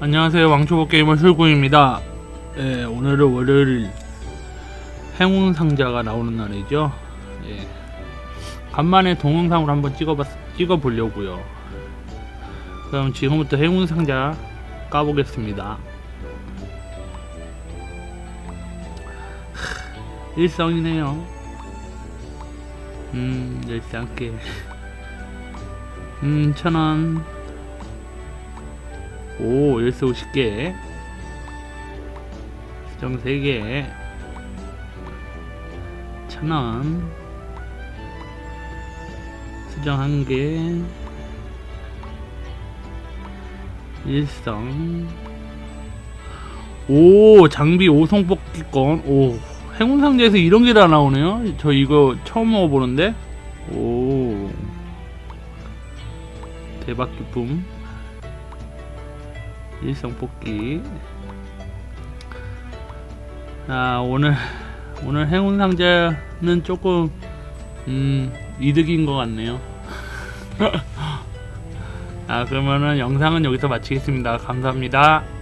안녕하세요. 왕초보 게이머 출구입니다. 예, 오늘은 월요일 행운 상자가 나오는 날이죠. 예. 간만에 동영상으로 한번 찍어봤, 찍어보려고요. 그럼 지금부터 행운 상자 까보겠습니다. 하, 일성이네요. 음 열쌍게. 음 천원 오 열쇠 50개. 수정 3개. 천원. 수정 1개. 일성. 오 장비 5성 뽑기권. 오 행운 상자에서 이런 게 다 나오네요? 저 이거 처음 먹어보는데? 오. 대박 기쁨 일성 뽑기. 아 오늘 오늘 행운 상자는 조금 음 이득인 것 같네요. 아 그러면은 영상은 여기서 마치겠습니다. 감사합니다